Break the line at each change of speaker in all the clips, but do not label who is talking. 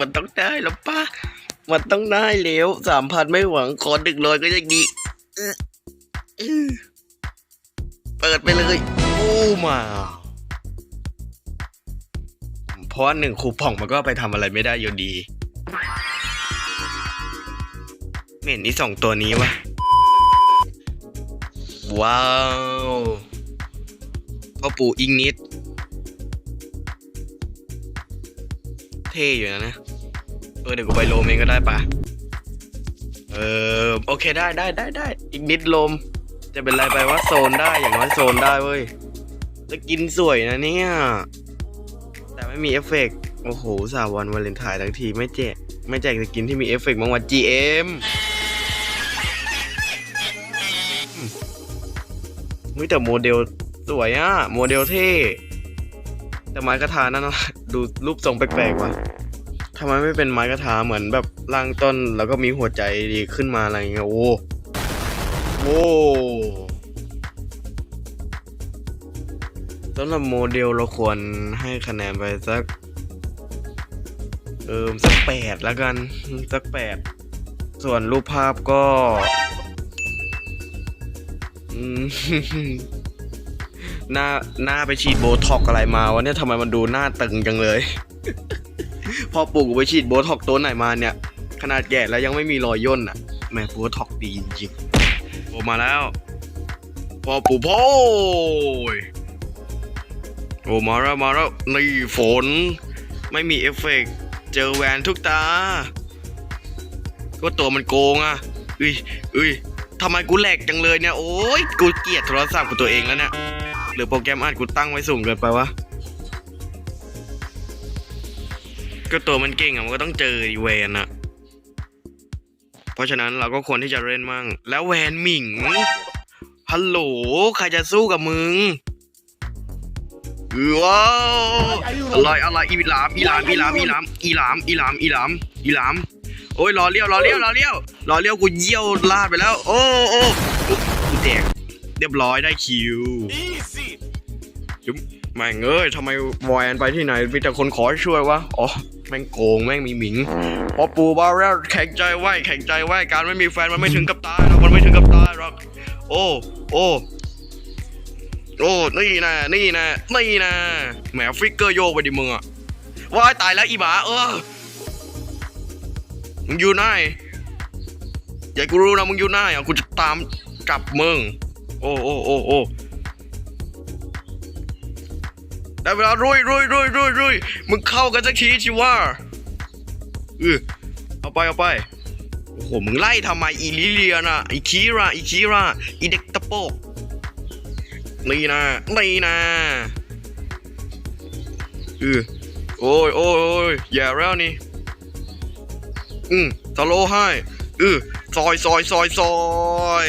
มันต้องได้แล้วป้ามันต้องได้แล้วสามพันไม่หวังขอดึกร้อยก็ยังดีเปิดไปเลย โอ้มาเพราะหนึ่งคูปองมันก็ไปทำอะไรไม่ได้อยู่ดีไม่เห็นนี่สองตัวนี้วะ ว้าวพ่อปู่อิงนิด ท่อยู่นะนะเออเดี๋ยวกูไปโลมเองก็ได้ปะเออโอเคได้ได้ได้ได้อีกนิดลม จะเป็นไรไปว่าโซนได้อย่างน้อยโซนได้เว้ยจะกินสวยนะเนี่ย แต่ไม่มีเอฟเฟกต์โอ้โหสาวันวาเลนไทน์ทั้งทีไม่แจกไม่แจกสกินที่มีเอฟเฟกต์บางวัน GM อุ้ยแต่โมเดลสวยอะโมเดลเท่แต่ไม้กระทานั่นนะดูรูปทรงแปลกๆว่ะ ทำไมไม่เป็นไม้กระทาเหมือนแบบล่างต้นแล้วก็มีหัวใจดีขึ้นมาอะไรเงี้ยโอ้โหสำหรับโมเดลเราควรให้คะแนนไปสัก เออสักแปดแล้วกัน สักแปด ส่วนรูปภาพก็หน้าหน้าไปฉีดโบท็อกอะไรมาวะเนี่ยทำไมมันดูหน้าตึงจังเลย พอปู่กูไปฉีดโบท็อกตัวไหนมาเนี่ย ขนาดแก่แล้วยังไม่มีรอยย่นอะแม่โบท็อกดีจริงๆโอมาแล้วพอปู่พ่อยโอ้มาแล้วมาแล้วนี่ฝน ไม่มีเอฟเฟกต์เจอแวนทุกตา ก็ตัวมันโกงอะอุ้ยอุ้ยทำไมกูแหลกจังเลยเนี่ย โอ้ยกูเกลียดโทรศัพท์กูตัวเองแล้วเนี่ยหรือโปรแกรมอัดกูตั้งไว้สูงเกินไปวะ ก็ตัวมันเก่งอะมันก็ต้องเจออีแวนอะเพราะฉะนั้นเราก็ควรที่จะเล่นมั่ง แล้วแวนหมิงฮัลโหลใครจะสู้กับมึงว้าวอะไรอะไรอีหลามอีหลามอีหลามอีหลามอีหลามอีหลามอีหลามอีหลามโอ้ยรอเลี้ยวรอเลี้ยวรอเลี้ยวรอเลี้ยวกูเยี่ยวลาดไปแล้ว โอ้โอ้กูแตกเรียบร้อยได้คิวจุ๊บแม่งเอ้ยทำไมวอยนไปที่ไหนมีแต่คนขอให้ช่วยวะอ๋อ แม่งโกงแม่งมีหมิงพอปูบาแล้วแข็งใจไว้แข็งใจไว้การไม่มีแฟนมันไม่ถึงกับตายหรอกมันไม่ถึงกับตายหรอกโอ้โอ้โอ้นี่นะนี่นะนี่นะแหมฟิกเกอร์โยกไปดิมึงอะว้ายตายแล้วอีหมาเออมึงอยู่ไหนอย่าให้กูรู้นะมึงอยู่ไหนอะกูจะตามจับมึงโอ้โอ้โอ้โอ้ ได้เวลารุยรุยรุยรุยรุยมึงเข้ากันสักทีชิว่าเออเอาไปเอาไปโอ้โหมึงไล่ทำไมอีลิเลียน่ะอีคีราอีคีราอีเด็กตะโปกนี่นะนี่นะเออโอ้ยโอ้ยโอ้ยอย่าแล้วนี่อืมสโลให้เออซอยซอยซอยซอย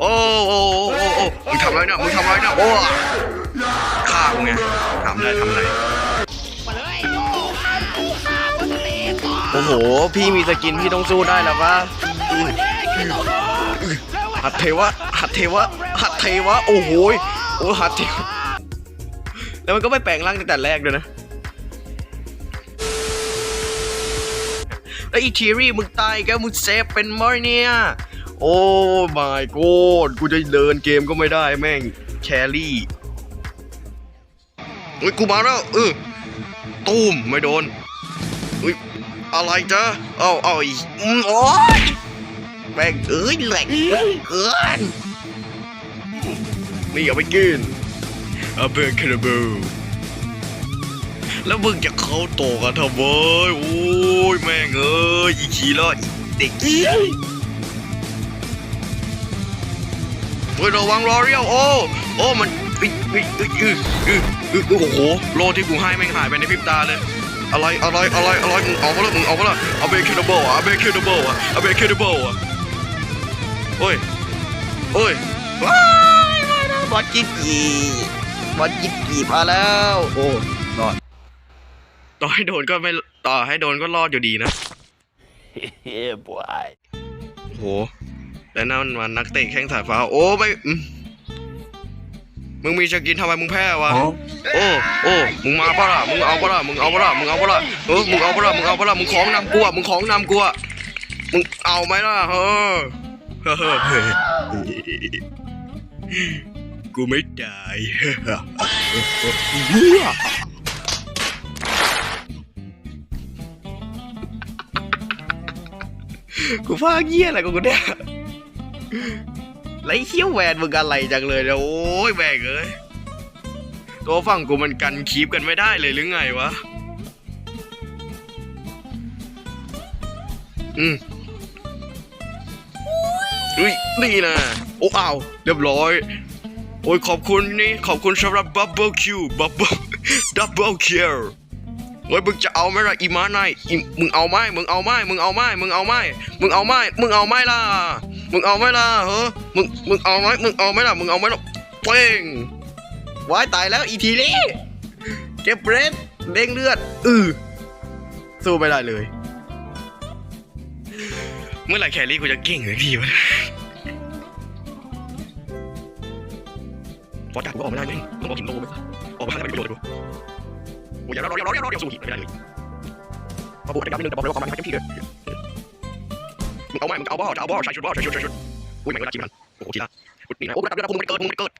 โอ้โอ้โอ้โอ้มึงทำอะไรเนี่ยมึงทำอะไรเนี่ยโอ้ ฆ่ากูไงทำอะไรทำอะไรโอ้โห พี่มีสกินพี่ต้องสู้ได้แล้วปะอืมหัดเทวะ หัดเทวะ หัดเทวะ โอ้โหยโอ้หัดเทวะ แล้วมันก็ไม่แปลงร่างตั้งแต่แรกด้วยนะแล้วอีทีรี่มึงตายแกมึงเซฟเป็นมั้ยเนี่ย โอ้ my god กูจะเดินเกมก็ไม่ได้แม่งแครี่ เฮ้ยกูมาแล้วเออตูมไม่โดนเฮ้ยอะไรจ๊ะเอ้าเอ้าอีอืมโอ้ยแม่งเอ้ยแหลกเกินนี่เอาไปกินอาเบคาราเบลแล้วมึงจะเข้าโตกันทำไมโอ้ยแม่งเอ้ยอีขีละอีเด็กเฮ้ยระวังรอเรียวโอ้โอ้มัน เอ้ยเอ้ยเอ้ยเอ้ยเอ้ยเอ้ยโอ้โหโลที่กูให้แม่งหายไปในพริบตาเลยอะไรอะไรอะไรอะไรมึงเอาไปละมึงเอาไปละเอาเบคิวเบิลอะเอาเบคิวเบิลอะเอาเบคิวเบิลอะโอ้ยโอ้ยว้ายมาแล้วบอลจิกกี้บอลจิกกี้มาแล้วโอ้รอดต่อให้โดนก็ไม่ต่อให้โดนก็รอดอยู่ดีนะ
yeah, boy.
โหแต่นั่นมันนักเตะแข้งสายฟ้าโอ้ไม่อื มมึงมีสกินทำไมมึงแพ้วะโอ้โอ้มึงมาปะล่ะมึงเอาปะล่ะมึงเอาปะล่ะมึงเอาปะล่ะเออมึงเอาปะล่ะมึงเอาปะล่ะมึงของนำกูอะมึงของนำกูอะมึงเอาไหมล่ะเฮ้อเฮ้อเฮ้อเฮ้อกูไม่ตายเฮ้อเฮ้อกูฟาเงี้ยอะไรกับกูเนี่ย ไรเขี้ยวแหวนมึงอะไรจังเลยเนี่ยโอ้ยแหวกเอ้ยตัวฝั่งกูมันกันคีบกันไม่ได้เลยหรือไงวะ อืมอุ้ยนี่นะโอ้อ้าวเรียบร้อย โอ้ยขอบคุณนี่ขอบคุณสำหรับบับเบิลคิวบับเบิลดับเบิลคิวโอ้ยมึงจะเอาไหมล่ะอีมาไนอีมึงเอาไหมมึงเอาไหมมึงเอาไหมมึงเอาไหมมึงเอาไหมมึงเอาไหมล่ะ มึงเอาไหมล่ะเฮ้อมึง มึงเอาไหมมึงเอาไหมล่ะ มึงเอาไหมล่ะเป้งว้ายตายแล้วอีทีนี้เก็บเรดเด้งเลือด อือสู้ไม่ได้เลย เมื่อไหร่แครี่กูจะเก่งเลยพี่วะฟอสดักกูออกไม่ได้เลยต้องบอกหินโลไปออกมาให้มันเป็นประโยชน์เลยกูโอ้ยอย่ารออย่ารออย่ารออย่าสู้หินไม่ได้เลยพอพูดไปกับนิดนึงแต่บอกเลยว่าความมันให้เต็มที่เลย มึงเอาไหมมึงเอาบ่จะเอาบ่ใส่ชุดบ่ใส่ชุดใส่ชุดอุ้ยแม่เวลาจีมันโอ้โหทีละนี่นะโอ้ยดับเลือดกูมึงไม่เกิดมึงไม่เกิด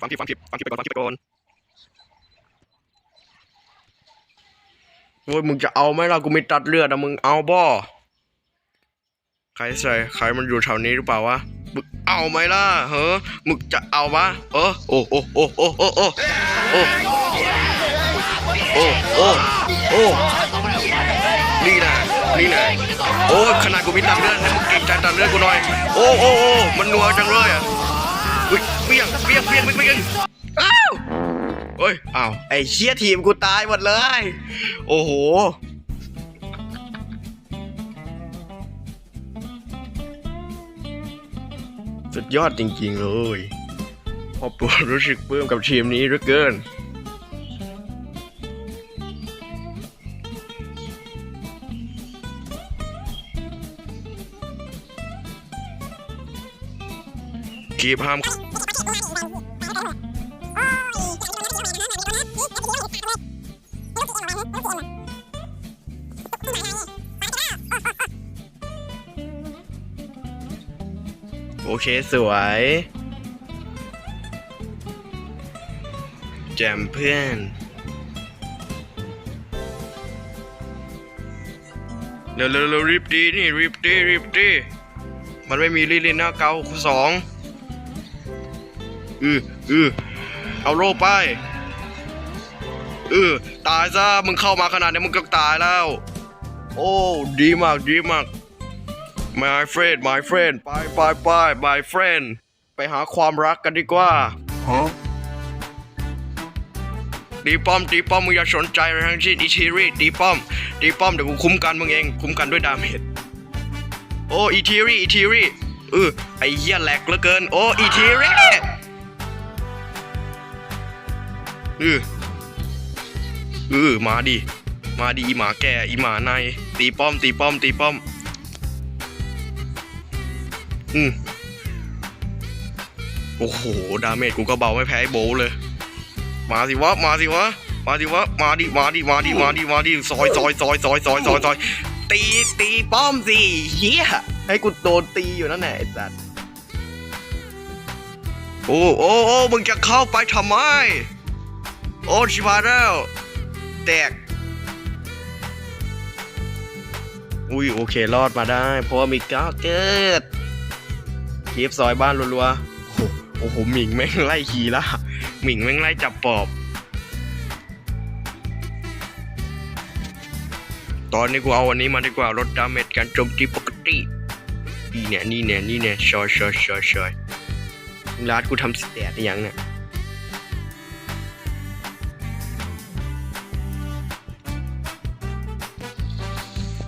ฟังคลิปฟังคลิปฟังคลิปไปก่อนฟังคลิปไปก่อนโอ้ยมึงจะเอาไหมล่ะกูไม่ตัดเลือดอะมึงเอาบ่ใครใส่ใครมันอยู่แถวนี้หรือเปล่าวะมึงเอาไหมล่ะเฮ้อมึงจะเอาปะเออโอ้โอ้โอ้โอ้โอ้โอ้โอ้โอ้โอ้โอ้ นี่นะนี่นะโอ้ขนาดกูมีตัดเลือดนะมึงเก่งใจตัดเลือดกูหน่อย โอ้โอ้โอ้มันนัวจังเลยอะอุ้ยเปี้ยงเปี้ยงเปี้ยงเปี้ยงเปี้ยงอ้าวเฮ้ยอ้าวไอ้เชี่ยทีมกูตายหมดเลย โอ้โหสุดยอดจริงๆเลยพอปูรู้สึกปลื้มกับทีมนี้เหลือเกิน กีบห้ามโอเคสวย แจมเพื่อนเร็วเร็วเร็วรีบดีนี่รีบดีรีบดีมันไม่มีลิลินนะเกาสอง อืออือเอาโล่ไปอือตายซะมึงเข้ามาขนาดนี้มึงก็ตายแล้ว โอ้ดีมากดีมาก my friend my friend ไปไปไป my friend ไปหาความรักกันดีกว่า
Huh?
ตีป้อมตีป้อมมึงอย่าสนใจอะไรทั้งสิ้นอีทีรีตีป้อมตีป้อมเดี๋ยวกูคุ้มกันมึงเองคุ้มกันด้วยดาเมจโอ้อีทีรีอีทีรีเออไอ้เหี้ยแหลกเหลือเกิน โอ้อีทีรี เออเออมาดิมาดิอีหมาแก่อีหมาใน ตีป้อม ตีป้อม ตีป้อม อืมโอ้โห ดาเมจกูก็เบาไม่แพ้ไอ้โบเลย มาสิวะ มาสิวะ มาสิวะ มาดิ มาดิ มาดิ มาดิ มาดิ ซอยซอยซอยซอยซอยซอยซอยตี ตีป้อมสิเฮียให้กูโดนตีอยู่นั่นแหละไอ้สัตว์โอ้โอ้โอ้มึงจะเข้าไปทำไม โอ้ชิบายแล้วแตก อุ้ยโอเครอดมาได้ เพราะว่ามีก้าวเกิดคีบซอยบ้านรัวๆ โอ้โหหมิงแม่งไล่ขี่ละหมิงแม่งไล่จับปอบ ตอนนี้กูเอาวันนี้มาดีกว่าลดดาเมจการโจมตีปกตินี่เนี่ยนี่เนี่ยนี่เนี่ยชอยชอยชอยชอยร้านกูทำสเตตอย่างเนี่ย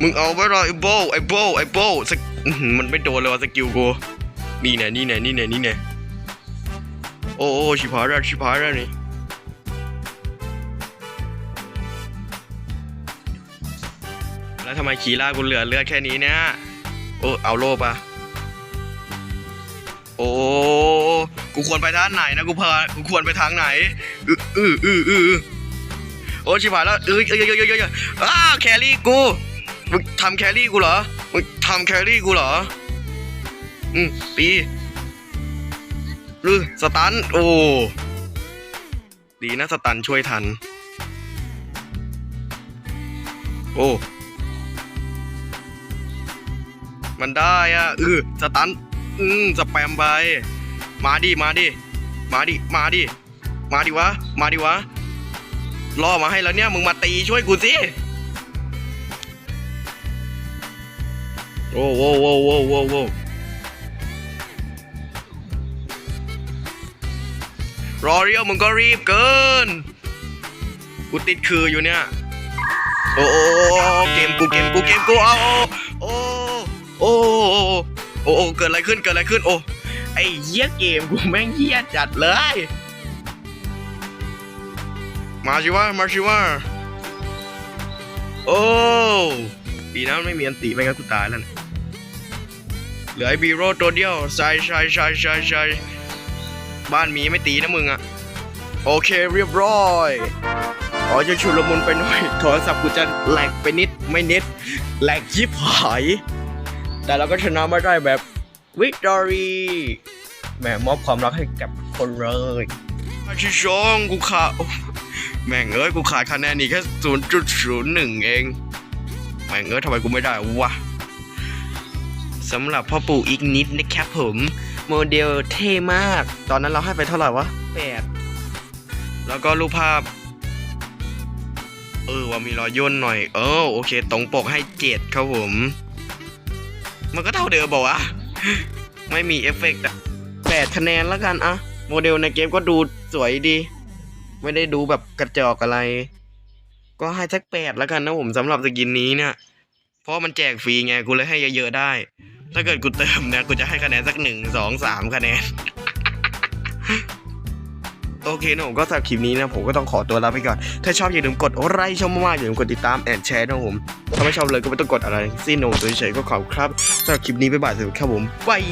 มึงเอาไว้รอไอ้โบไอ้โบไอ้โบสกมันไม่โดนเลยว่ะสกิลกูนี่เนี่ยนี่เนี่ยนี่เนี่ยนี่เนี่ยโอ้โอ้ชิบหายแล้วชิบหายแล้วนี่แล้วทำไมขีล่ากูเหลือเลือดแค่นี้เนี่ยโอ้เอาโล่ปะโอ้กูควรไปทางไหนนะกูพากูควรไปทางไหนอืออืออืออือโอ้ชิบหายแล้วเอ้ยเอ้ยเอ้ยเอ้ยเอ้ยเอ้ยอ้าแครี่กู มึงทำแครี่กูเหรอ มึงทำแครี่กูเหรอ อืมตีหรือสตัน โอ้ ดีนะสตันช่วยทัน โอ้ มันได้อะเออสตัน อืมสแปมไป มาดิ มาดิ มาดิ มาดิ มาดิวะ มาดิวะ ล่อมาให้แล้วเนี่ย มึงมาตีช่วยกูสิ โอ้โว้โว้โว้โว้โว้รอเรียวมึงก็รีบเกิน กูติดคืออยู่เนี่ย โอ้โอ้โอ้เกมกูเกมกูเกมกูเอาโอ้โอ้โอ้โอ้เกิดอะไรขึ้นเกิดอะไรขึ้นโอ้ไอ้เหี้ยเกมกูแม่งเหี้ยจัดเลย มาชิวะมาชิวะโอ้ ดีนะมันไม่มีอันติไม่งั้นกูตายแล้วนะเหลือไอ้บีโร่ตัวเดียวใช่ใช่ใช่ใช่ใช่บ้านมีไม่ตีนะมึงอะโอเคเรียบร้อยอ๋อจะชุลมุนไปหน่อยโทรศัพท์กูจะแหลกไปนิดไม่นิดแหลกยิบหายแต่เราก็ชนะมาได้แบบวิกตอรี่แหมมอบความรักให้กับคนเลยอาชิชองกูขาแม่งเอ้ยกูขาดคะแนนนี่แค่ศูนย์จุดศูนย์หนึ่งเอง แม่งเอ้ยทำไมกูไม่ได้วะสำหรับพ่อปู่อีกนิดนะครับผม โมเดลเท่มาก ตอนนั้นเราให้ไปเท่าไหร่วะแปดแล้วก็รูปภาพ เออว่ามีรอยย่นหน่อย เออโอเค ตรงปกให้เจ็ดครับผม มันก็เท่าเดิมบอกว่าวะไม่มีเอฟเฟกต์อะแปดคะแนนแล้วกันอะโมเดลในเกมก็ดูสวยดี ไม่ได้ดูแบบกระจอกอะไร ก็ให้สักแปดแล้วกันนะผมสำหรับสกินนี้เนี่ย เพราะมันแจกฟรีไงกูเลยให้เยอะๆได้ ถ้าเกิดกูเติมเนี่ยกูจะให้คะแนนสักหนึ่งสองสามคะแนน โอเคนะผมก็สำหรับคลิปนี้นะผมก็ต้องขอตัวลาไปก่อน ถ้าชอบอย่าลืมกดไลค์ชมมากๆอย่าลืมกดติดตามแอนแชร์นะผม ถ้าไม่ชอบเลยก็ไม่ต้องกดอะไรสิ้นโนตัวเฉยก็ขอบครับสำหรับคลิปนี้บ๊ายบายสวัสดีครับผมบาย